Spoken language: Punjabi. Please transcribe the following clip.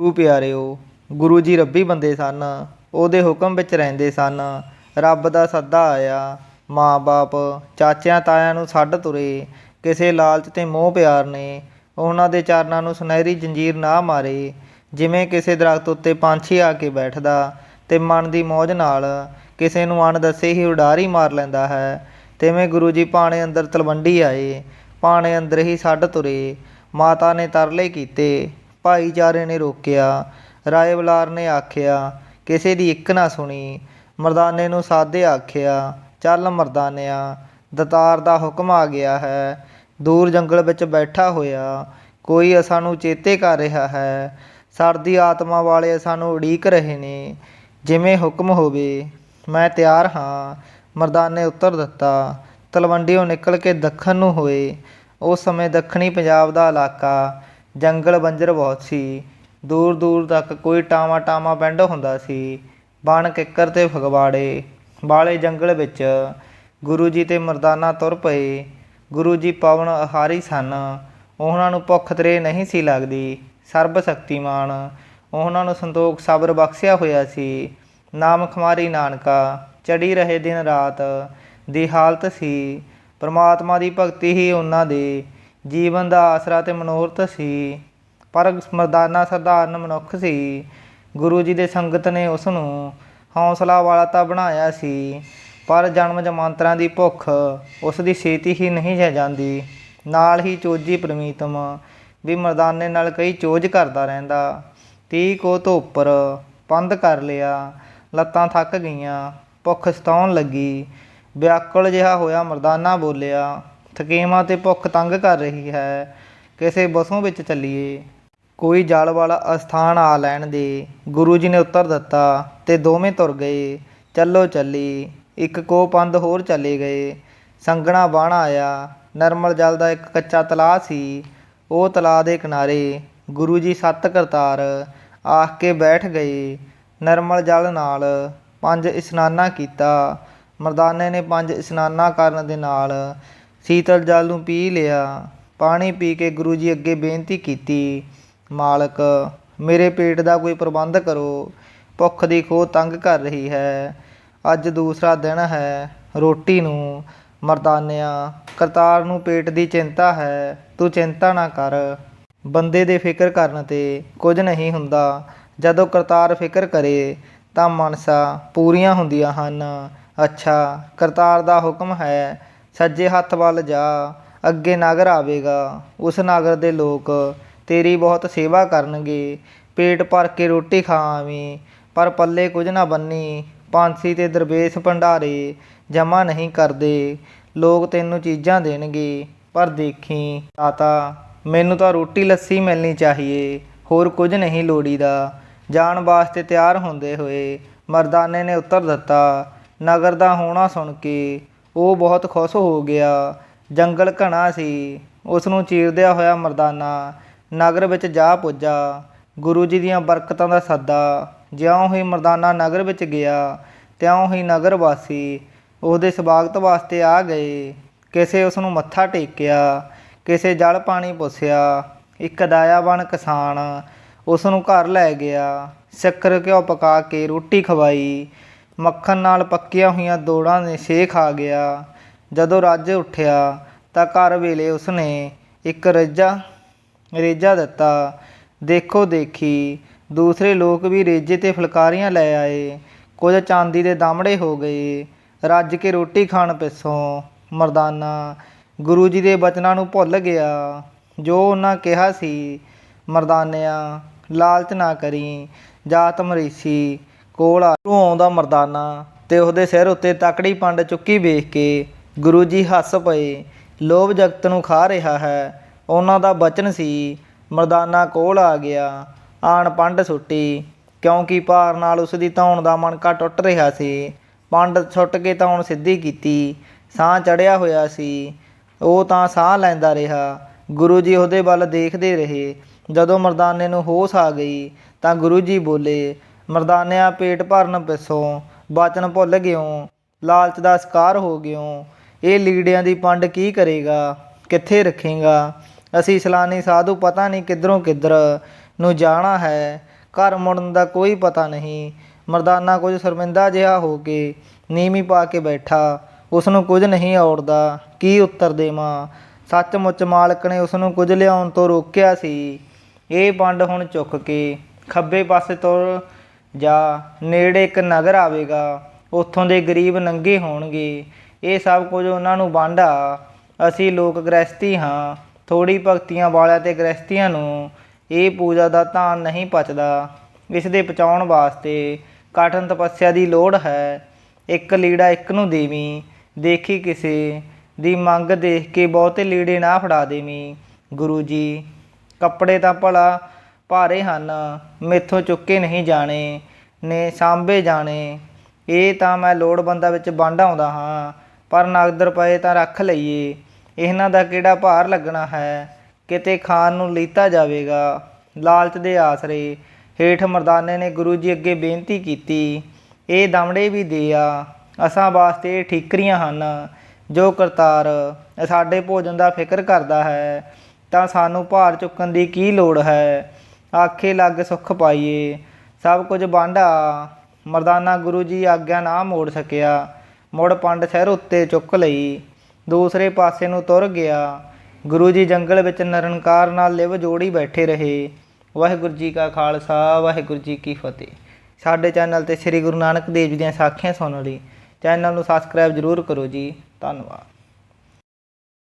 ਗੁਰੂ ਪਿਆਰਿਓ, ਗੁਰੂ ਜੀ ਰੱਬੀ ਬੰਦੇ ਸਨ, ਉਹਦੇ ਹੁਕਮ ਵਿੱਚ ਰਹਿੰਦੇ ਸਨ। ਰੱਬ ਦਾ ਸੱਦਾ ਆਇਆ ਮਾਂ-ਬਾਪ ਚਾਚਿਆਂ ਤਾਇਆਂ ਨੂੰ ਛੱਡ ਤੁਰੇ। ਕਿਸੇ ਲਾਲਚ ਤੇ ਮੋਹ ਪਿਆਰ ਨੇ ਉਹਨਾਂ ਦੇ ਚਰਨਾਂ ਨੂੰ ਸੁਨਹਿਰੀ ਜੰਜੀਰ ਨਾ ਮਾਰੇ। ਜਿਵੇਂ ਕਿਸੇ ਦਰਖਤ ਉੱਤੇ ਪੰਛੀ ਆ ਕੇ ਬੈਠਦਾ ਤੇ ਮਨ ਦੀ ਮੌਜ ਨਾਲ ਕਿਸੇ ਨੂੰ ਅਣ ਦੱਸੇ ਹੀ ਉਡਾਰੀ ਮਾਰ ਲੈਂਦਾ ਹੈ। ਤਿਵੇਂ ਗੁਰੂ ਜੀ ਪਾਣੇ ਅੰਦਰ ਤਲਵੰਡੀ ਆਏ ਪਾਣੇ ਅੰਦਰ ਹੀ ਛੱਡ ਤੁਰੇ। ਮਾਤਾ ਨੇ ਤਰਲੇ ਕੀਤੇ ਭਾਈਚਾਰੇ ਨੇ ਰੋਕਿਆ, ਰਾਏ ਬੁਲਾਰ ਨੇ ਆਖਿਆ, ਕਿਸੇ ਦੀ ਇੱਕ ਨਾ ਸੁਣੀ, ਮਰਦਾਨੇ ਨੂੰ ਸਾਦੇ ਆਖਿਆ, ਚੱਲ ਮਰਦਾਨਿਆ, ਦਤਾਰ ਦਾ ਹੁਕਮ ਆ ਗਿਆ ਹੈ, ਦੂਰ ਜੰਗਲ ਵਿੱਚ ਬੈਠਾ ਹੋਇਆ, ਕੋਈ ਅਸਾਂ ਨੂੰ ਚੇਤੇ ਕਰ ਰਿਹਾ ਹੈ ਸਰਦੀ ਆਤਮਾ ਵਾਲੇ ਅਸਾਂ ਉਡੀਕ ਰਹੇ ਨੇ, ਜਿਵੇਂ ਹੁਕਮ ਹੋਵੇ, ਮੈਂ ਤਿਆਰ ਹਾਂ, ਮਰਦਾਨੇ ਉੱਤਰ ਦਿੱਤਾ ਤਲਵੰਡੀੋਂ ਨਿਕਲ ਕੇ ਦੱਖਣ ਨੂੰ ਹੋਏ, ਉਸ ਸਮੇਂ ਦੱਖਣੀ ਪੰਜਾਬ ਦਾ ਇਲਾਕਾ ਜੰਗਲ ਬੰਜਰ ਬਹੁਤ ਸੀ। ਦੂਰ ਦੂਰ ਤੱਕ ਕੋਈ ਟਾਵਾਂ ਟਾਵਾਂ ਪਿੰਡ ਹੁੰਦਾ ਸੀ। ਬਣ ਕਿੱਕਰ ਤੇ ਫਗਵਾੜੇ। ਵਾਲੇ ਜੰਗਲ ਵਿੱਚ ਗੁਰੂ ਜੀ ਤੇ ਮਰਦਾਨਾ ਤੁਰ ਪਏ। ਗੁਰੂ ਜੀ ਪਵਨ ਆਹਾਰੀ ਸਨ। ਉਹਨਾਂ ਨੂੰ ਭੁੱਖ ਤਰੇ ਨਹੀਂ ਸੀ ਲੱਗਦੀ। ਸਰਬ ਸ਼ਕਤੀਮਾਨ। ਉਹਨਾਂ ਨੂੰ ਸੰਤੋਖ ਸਬਰ ਬਖਸ਼ਿਆ ਹੋਇਆ ਸੀ। ਨਾਮ ਖਮਾਰੀ ਨਾਨਕਾ। ਚੜੀ ਰਹੇ ਦਿਨ ਰਾਤ। ਦੀ ਹਾਲਤ ਸੀ। ਪਰਮਾਤਮਾ ਦੀ ਭਗਤੀ ਹੀ ਉਹਨਾਂ ਦੇ। ਜੀਵਨ ਦਾ ਆਸਰਾ ਤੇ ਮਨੋਰਥ ਸੀ, ਪਰ ਮਰਦਾਨਾ ਸਧਾਰਨ ਮਨੁੱਖ ਸੀ। ਗੁਰੂ ਜੀ ਦੇ ਸੰਗਤ ਨੇ ਉਸ ਨੂੰ ਹੌਸਲਾ ਵਾਲਾ ਤਾਂ ਬਣਾਇਆ ਸੀ, ਪਰ ਜਨਮ ਜਮਾਂਤਰਾਂ ਦੀ ਭੁੱਖ ਉਸ ਦੀ ਛੇਤੀ ਹੀ ਨਹੀਂ ਰਹਿ ਜਾਂਦੀ। ਨਾਲ ਹੀ ਚੋਜੀ ਪ੍ਰਮੀਤਮ ਵੀ ਮਰਦਾਨੇ ਨਾਲ ਕਈ ਚੋਜ ਕਰਦਾ ਰਹਿੰਦਾ। ਤੀਹ ਕੋ ਤੋਂ ਉੱਪਰ ਪੰਧ ਕਰ ਲਿਆ, ਲੱਤਾਂ ਥੱਕ ਗਈਆਂ, ਭੁੱਖ ਸਤਾਉਣ ਲੱਗੀ। ਵਿਆਕੁਲ ਜਿਹਾ ਹੋਇਆ ਮਰਦਾਨਾ ਬੋਲਿਆ ਥਕੇਵਾਂ ਤੇ ਭੁੱਖ ਤੰਗ ਕਰ ਰਹੀ ਹੈ। ਕਿਸੇ ਬਸੋਂ ਵਿੱਚ ਚੱਲੀਏ। ਕੋਈ ਜਲ ਵਾਲਾ ਅਸਥਾਨ ਆ ਲੈਣ ਦੇ। ਗੁਰੂ ਜੀ ਨੇ ਉੱਤਰ ਦਿੱਤਾ ਤੇ ਦੋਵੇਂ ਤੁਰ ਗਏ। ਚੱਲੋ ਚੱਲੀ। ਇੱਕ ਕੋ ਪੰਧ ਹੋਰ ਚਲੇ ਗਏ। ਸੰਗਣਾ ਬਾਣਾ ਆਇਆ। ਨਰਮਲ ਜਲ ਦਾ ਇੱਕ ਕੱਚਾ ਤਲਾਅ ਸੀ। ਉਹ ਤਲਾਅ ਦੇ ਕਿਨਾਰੇ ਗੁਰੂ ਜੀ ਸੱਤ ਕਰਤਾਰ ਆਖ ਕੇ ਬੈਠ ਗਏ। ਨਰਮਲ ਜਲ ਨਾਲ ਪੰਜ ਇਸ਼ਨਾਨਾ ਕੀਤਾ। ਮਰਦਾਨੇ ਨੇ ਪੰਜ ਇਸ਼ਨਾਨਾ ਕਰਨ ਦੇ ਨਾਲ ਸੀਤਲ ਜਲ ਨੂੰ ਪੀ ਲਿਆ। ਪਾਣੀ ਪੀ ਕੇ ਗੁਰੂ ਜੀ ਅੱਗੇ ਬੇਨਤੀ ਕੀਤੀ, ਮਾਲਕ, ਮੇਰੇ ਪੇਟ ਦਾ ਕੋਈ ਪ੍ਰਬੰਧ ਕਰੋ। ਭੁੱਖ ਦੀ ਖੋਹ ਤੰਗ ਕਰ ਰਹੀ ਹੈ। ਅੱਜ ਦੂਸਰਾ ਦਿਨ ਹੈ। ਰੋਟੀ ਨੂੰ, ਮਰਦਾਨਿਆਂ, ਕਰਤਾਰ ਨੂੰ ਪੇਟ ਦੀ ਚਿੰਤਾ ਹੈ। ਤੂੰ ਚਿੰਤਾ ਨਾ ਕਰ। ਬੰਦੇ ਦੇ ਫਿਕਰ ਕਰਨ ਤੇ ਕੁਝ ਨਹੀਂ ਹੁੰਦਾ। ਜਦੋਂ ਕਰਤਾਰ ਫਿਕਰ ਕਰੇ, ਤਾਂ ਮਨਸਾ ਪੂਰੀਆਂ ਹੁੰਦੀਆਂ ਹਨ। ਅੱਛਾ, ਕਰਤਾਰ ਦਾ ਹੁਕਮ ਹੈ ਸੱਜੇ ਹੱਥ ਵੱਲ ਜਾ, ਅੱਗੇ ਨਗਰ ਆਵੇਗਾ। ਉਸ ਨਗਰ ਦੇ ਲੋਕ ਤੇਰੀ ਬਹੁਤ ਸੇਵਾ ਕਰਨਗੇ। ਪੇਟ ਭਰ ਕੇ ਰੋਟੀ ਖਾ ਆਵੀਂ ਪਰ ਪੱਲੇ ਕੁਝ ਨਾ ਬੰਨੀ। ਪਾਂਸੀ ਤੇ ਦਰਵੇਸ਼ ਭੰਡਾਰੇ ਜਮਾ ਨਹੀਂ ਕਰਦੇ। ਲੋਕ ਤੈਨੂੰ ਚੀਜ਼ਾਂ ਦੇਣਗੇ, ਪਰ ਦੇਖੀ, ਤਾਤਾ, ਮੈਨੂੰ ਤਾਂ ਰੋਟੀ ਲੱਸੀ ਮਿਲਣੀ ਚਾਹੀਏ, ਹੋਰ ਕੁਝ ਨਹੀਂ ਲੋੜੀਦਾ। ਜਾਣ ਵਾਸਤੇ ਤਿਆਰ ਹੁੰਦੇ ਹੋਏ ਮਰਦਾਨੇ ਨੇ ਉੱਤਰ ਦਿੱਤਾ, ਨਗਰ ਦਾ ਹੋਣਾ ਸੁਣ ਕੇ ਉਹ ਬਹੁਤ ਖੁਸ਼ ਹੋ ਗਿਆ। ਜੰਗਲ ਘਣਾ ਸੀ। ਉਸ ਨੂੰ ਚੀਰਦਿਆ ਹੋਇਆ ਮਰਦਾਨਾ ਨਗਰ ਵਿੱਚ ਜਾ ਪੁੱਜਾ। ਗੁਰੂ ਜੀ ਦੀਆਂ ਬਰਕਤਾਂ ਦਾ ਸੱਦਾ। ਜਿਉਂ ਹੀ ਮਰਦਾਨਾ ਨਗਰ ਵਿੱਚ ਗਿਆ, ਤਿਉਂ ਹੀ ਨਗਰ ਵਾਸੀ ਉਹਦੇ ਸਵਾਗਤ ਵਾਸਤੇ ਆ ਗਏ। ਕਿਸੇ ਉਸ ਨੂੰ ਮੱਥਾ ਟੇਕਿਆ, ਕਿਸੇ ਜਲ ਪਾਣੀ ਪੁੱਛਿਆ। ਇੱਕ ਦਾਇਆਵਾਨ ਕਿਸਾਨ ਉਸ ਨੂੰ ਘਰ ਲੈ ਗਿਆ। ਸ਼ੱਕਰ ਘਿਓ ਪਕਾ ਕੇ ਰੋਟੀ ਖਵਾਈ। ਮੱਖਣ ਨਾਲ ਪੱਕੀਆਂ ਹੋਈਆਂ ਦੋੜਾਂ ਨੇ ਸੇਖ ਆ ਗਿਆ। ਜਦੋਂ ਰੱਜ ਉੱਠਿਆ ਤਾਂ ਘਰ ਵੇਲੇ ਉਸਨੇ ਇੱਕ ਰੇਜਾ ਰੇਜਾ ਦਿੱਤਾ। ਦੇਖੋ ਦੇਖੀ, ਦੂਸਰੇ ਲੋਕ ਵੀ ਰੇਜੇ ਤੇ ਫੁਲਕਾਰੀਆਂ ਲੈ ਆਏ। ਕੁਝ ਚਾਂਦੀ ਦੇ ਦਾਮੜੇ ਹੋ ਗਏ। ਰੱਜ ਕੇ ਰੋਟੀ ਖਾਣ ਪਿੱਛੋਂ ਮਰਦਾਨਾ ਗੁਰੂ ਜੀ ਦੇ ਬਚਨਾਂ ਨੂੰ ਭੁੱਲ ਗਿਆ। ਜੋ ਉਹਨਾਂ ਕਿਹਾ ਸੀ, ਮਰਦਾਨਿਆਂ, ਲਾਲਚ ਨਾ ਕਰੀ ਜਾਤ ਮਰੀਸੀ ਕੋਲ ਆ। ਨੂੰ ਆਉਂਦਾ ਮਰਦਾਨਾ ਤੇ ਉਹਦੇ ਸਿਰ ਉੱਤੇ ਤਕੜੀ ਪੰਡ ਚੁੱਕੀ ਵੇਖ ਕੇ ਗੁਰੂ ਜੀ ਹੱਸ ਪਏ। ਲੋਭ ਜਗਤ ਨੂੰ ਖਾ ਰਿਹਾ ਹੈ। ਉਹਨਾਂ ਦਾ ਬਚਨ ਸੀ, ਮਰਦਾਨਾ ਕੋਲ ਆ ਗਿਆ। ਆਣ ਪੰਡ ਸੁੱਟੀ, ਕਿਉਂਕਿ ਭਾਰ ਨਾਲ ਉਸ ਦੀ ਧੌਣ ਦਾ ਮਣਕਾ ਟੁੱਟ ਰਿਹਾ ਸੀ। ਪੰਡ ਛੁੱਟ ਕੇ ਧੌਣ ਸਿੱਧੀ ਕੀਤੀ, ਸਾਹ ਚੜਿਆ ਹੋਇਆ ਸੀ। ਉਹ ਤਾਂ ਸਾਹ ਲੈਂਦਾ ਰਿਹਾ। ਗੁਰੂ ਜੀ ਉਹਦੇ ਵੱਲ ਦੇਖਦੇ ਰਹੇ। ਜਦੋਂ ਮਰਦਾਨੇ ਨੂੰ ਹੋਸ਼ ਆ ਗਈ, ਤਾਂ ਗੁਰੂ ਜੀ ਬੋਲੇ ਮਰਦਾਨਿਆਂ ਪੇਟ ਭਰਨ ਪਿੱਛੋਂ ਬਚਨ ਭੁੱਲ ਗਿਓ, ਲਾਲਚ ਦਾ ਸ਼ਿਕਾਰ ਹੋ ਗਿਓ। ਇਹ ਲੀੜਿਆਂ ਦੀ ਪੰਡ ਕੀ ਕਰੇਗਾ, ਕਿੱਥੇ ਰੱਖੇਗਾ? ਅਸੀਂ ਸਲਾਨੀ ਸਾਧੂ ਪਤਾ ਨਹੀਂ ਕਿੱਧਰੋਂ ਕਿੱਧਰ ਨੂੰ ਜਾਣਾ ਹੈ, ਘਰ ਮੁੜਨ ਦਾ ਕੋਈ ਪਤਾ ਨਹੀਂ। ਮਰਦਾਨਾ ਕੁਝ ਸ਼ਰਮਿੰਦਾ ਜਿਹਾ ਹੋ ਕੇ ਨੀਵੀਂ ਪਾ ਕੇ ਬੈਠਾ ਉਸ ਨੂੰ ਕੁਝ ਨਹੀਂ ਔੜਦਾ, ਕੀ ਉੱਤਰ ਦੇਵਾਂ? ਸੱਚਮੁੱਚ ਮਾਲਕ ਨੇ ਉਸ ਨੂੰ ਕੁਝ ਲਿਆਉਣ ਤੋਂ ਰੋਕਿਆ ਸੀ। ਇਹ ਪੰਡ ਹੁਣ ਚੁੱਕ ਕੇ ਖੱਬੇ ਪਾਸੇ ਤੋਂ ਜਾਂ ਨੇੜੇ ਇੱਕ ਨਗਰ ਆਵੇਗਾ, ਉੱਥੋਂ ਦੇ ਗਰੀਬ ਨੰਗੇ ਹੋਣਗੇ। ਇਹ ਸਭ ਕੁਝ ਉਹਨਾਂ ਨੂੰ ਵਾਂਢਾ ਅਸੀਂ ਲੋਕ ਗ੍ਰਸਤੀ ਹਾਂ। ਥੋੜੀ ਭਗਤੀਆਂ ਵਾਲਿਆਂ ਤੇ ਗ੍ਰਸਤੀਆਂ ਨੂੰ ਇਹ ਪੂਜਾ ਦਾ ਧਾਨ ਨਹੀਂ ਪਚਦਾ। ਇਸ ਦੇ ਪਚਾਉਣ ਵਾਸਤੇ ਕਠਨ ਤਪੱਸਿਆ ਦੀ ਲੋੜ ਹੈ। ਇੱਕ ਲੀੜਾ ਇੱਕ ਨੂੰ ਦੇਵੀ। ਦੇਖੀ ਕਿਸੇ ਦੀ ਮੰਗ ਦੇਖ ਕੇ ਬਹੁਤੇ ਲੀੜੇ ਨਾ ਫੜਾ ਦੇਵੀਂ। ਗੁਰੂ ਜੀ, ਕੱਪੜੇ ਤਾਂ ਭਲਾ ਭਾਰੇ ਹਨ, ਮੈਥੋਂ ਚੁੱਕੇ ਨਹੀਂ ਜਾਣੇ, ਨੇ ਸਾਂਭੇ ਜਾਣੇ। ਇਹ ਤਾਂ ਮੈਂ ਲੋੜਵੰਦਾਂ ਵਿੱਚ ਵੰਡ ਆਉਂਦਾ ਹਾਂ, ਪਰ ਨਗਦ ਰੁਪਏ ਤਾਂ ਰੱਖ ਲਈਏ। ਇਹਨਾਂ ਦਾ ਕਿਹੜਾ ਭਾਰ ਲੱਗਣਾ ਹੈ? ਕਿਤੇ ਖਾਣ ਨੂੰ ਲੀਤਾ ਜਾਵੇਗਾ, ਲਾਲਚ ਦੇ ਆਸਰੇ। ਹੇਠ ਮਰਦਾਨੇ ਨੇ ਗੁਰੂ ਜੀ ਅੱਗੇ ਬੇਨਤੀ ਕੀਤੀ, ਇਹ ਦਮੜੇ ਵੀ ਦੇ ਆ। ਅਸਾਂ ਵਾਸਤੇ ਇਹ ਠੀਕਰੀਆਂ ਹਨ। ਜੋ ਕਰਤਾਰ ਸਾਡੇ ਭੋਜਨ ਦਾ ਫਿਕਰ ਕਰਦਾ ਹੈ, ਤਾਂ ਸਾਨੂੰ ਭਾਰ ਚੁੱਕਣ ਦੀ ਕੀ ਲੋੜ ਹੈ? ਆਖੇ ਲੱਗ ਸੁੱਖ ਪਾਈਏ, ਸਭ ਕੁਝ ਵਾਂਢਾ ਮਰਦਾਨਾ ਗੁਰੂ ਜੀ ਆਗਿਆ ਨਾ ਮੋੜ ਸਕਿਆ। ਮੁੜ ਪੰਡ ਸਿਰ ਉੱਤੇ ਚੁੱਕ ਲਈ, ਦੂਸਰੇ ਪਾਸੇ ਨੂੰ ਤੁਰ ਗਿਆ। ਗੁਰੂ ਜੀ ਜੰਗਲ ਵਿੱਚ ਨਿਰੰਕਾਰ ਨਾਲ ਲਿਵ ਜੋੜੀ ਬੈਠੇ ਰਹੇ। ਵਾਹਿਗੁਰੂ ਜੀ ਕਾ ਖਾਲਸਾ, ਵਾਹਿਗੁਰੂ ਜੀ ਕੀ ਫਤਿਹ। ਸਾਡੇ ਚੈਨਲ ਤੇ ਸ੍ਰੀ ਗੁਰੂ ਨਾਨਕ ਦੇਵ ਜੀ ਦੀਆਂ ਸਾਖੀਆਂ ਸੁਣਨ ਲਈ। ਚੈਨਲ ਨੂੰ ਸਬਸਕ੍ਰਾਈਬ ਜ਼ਰੂਰ ਕਰੋ ਜੀ। ਧੰਨਵਾਦ।